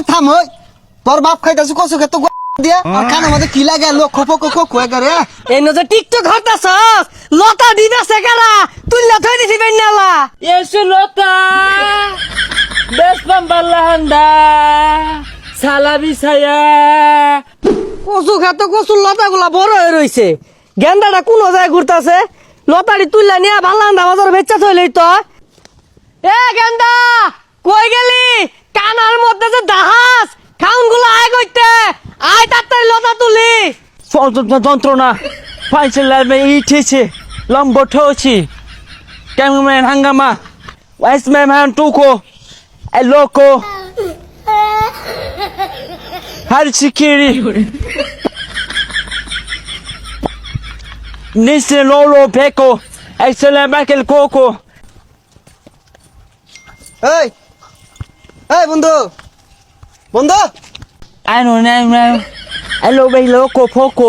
আর থাম ওই। তোর বাপ খাইতাছু কসু খেতো দিয়া। আর কানে মধ্যে কি লাগে? লোক খোপো খোপো খোয়ে করে এই নজর টিকটক হরতাছস লতা দিছি বেন্নালা। কচু খাতো কচুর বড় হয়ে রইছে। গেন্দাটা কোন যায় ঘুরতাছে? লতাড়ি তুললা নিয়ে ভাল্লান্দা বাজার বেচা থইলি তো। এ গেন্দা কই গেলি? কানার মধ্যে যে দাহাস খাউনগুলো আয় কইতে। আয় তাড়াতাড়ি লতা তুলি। যন্ত্রণা। ফাইসেলার মে ইঠেছে লম্ব ঠোছি ক্যামেরাম্যান হাঙ্গামা? ওয়াইসম্যান হ্যান টুকো। এ লোকো। হার সিকিরি নিচে লোলো পেকো এক্সেলে ব্যাকেল কোকো। এই এই বন্ধু বন্ধু I don't know. Hello, hey, loco, poco.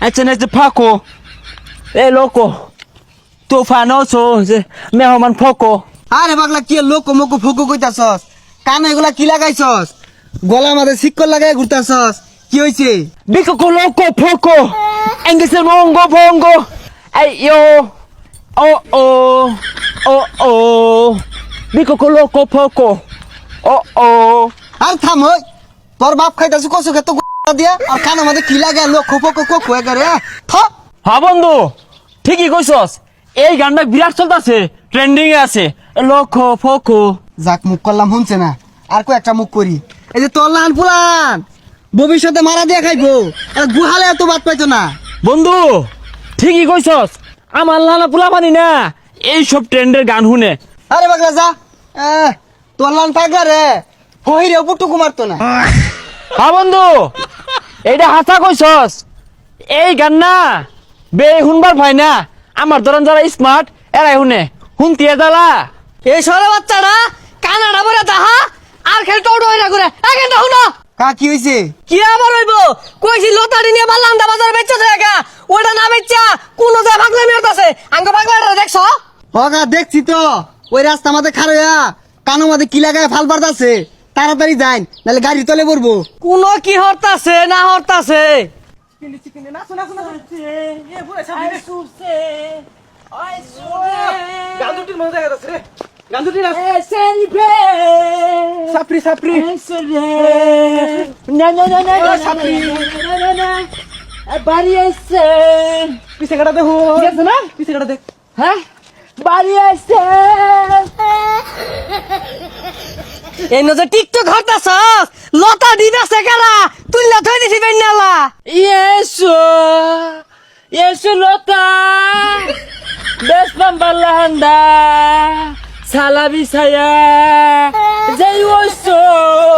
Este es de Paco. Hey, loco. Tu fanoso. Me man poco. আরে পাগলা কি লোক মোকো ফুকো কইতাছস কানে এগুলা কি লাগাইছস গলা মাঝে সিক্কর লাগাই ঘুরতাছস কি হইছে Bico con loco, poco. Enges el mongo, pongo. Hey, yo. Oh, oh. Oh, oh. Bico আর থাম ওই। তোর বাপ খাইতাছু কসু খেতো দিয়া। আর কানে মধ্যে কি লাগে লোক খোপো খোপো খোয়ে করে থ। হ্যাঁ বন্ধু ঠিকই কইছস। এই গানটা বিরাট চলতেছে ট্রেন্ডিং এ আছে। ফোকো যাক মুখ করলাম শুনছে না। আর কো একটা মুখ করি। এই যে তোর লান ভবিষ্যতে মারা দিয়া খাইবো। আর গুহালে এত বাদ পাইতো না। বন্ধু ঠিকই কইছস। আমার লানা পোলা পানি না এই সব ট্রেন্ডের গান শুনে। আরে পাগলা যা। তোর লান পাগলা রে। হইরে পুটুকু মারতো না। হ্যাঁ বন্ধু এইটা হাসা কইছস। এই গান না বে শুনবার ভাই না। আমার ধরন যারা স্মার্ট এরাই শুনে শুনতিয়ে জ্বালা। এই সরে বাচ্চাটা কানাডা বলে দাহা আর খেল টোটো হইরা করে এখানটা হুনো। কা কি হইছে? কি আবার হইব? কইছি লতাড়ি নিয়ে বাল্লান্দা বাজার বেচা জায়গা ওটা না বেচা কোন যায় পাগলা মেরতাছে আঙ্গ পাগলাটা দেখছ? হগা দেখছি তো। ওই রাস্তা মাঝে খারয়া কানো মাঝে কি লাগায় ফাল পারতাছে তাড়াতাড়ি যাই নাহলে গাড়ি তলে পড়ব। কোন কি হরতাছে না হরতাছে? সাপরি সাপরি। না না না না না না বাড়ি আসছে পিছে কাটা দেখো না? পিছে কাটা দেখ হ্যাঁ? বাড়ি আসছে এই নজর টিকটক হরতাছস লতা দিবেছে কারা তুইলা থই দিছি বেন্নালা Yesu, Yesu lota, bes pambalahanda, salabi saya, jai woso, woso.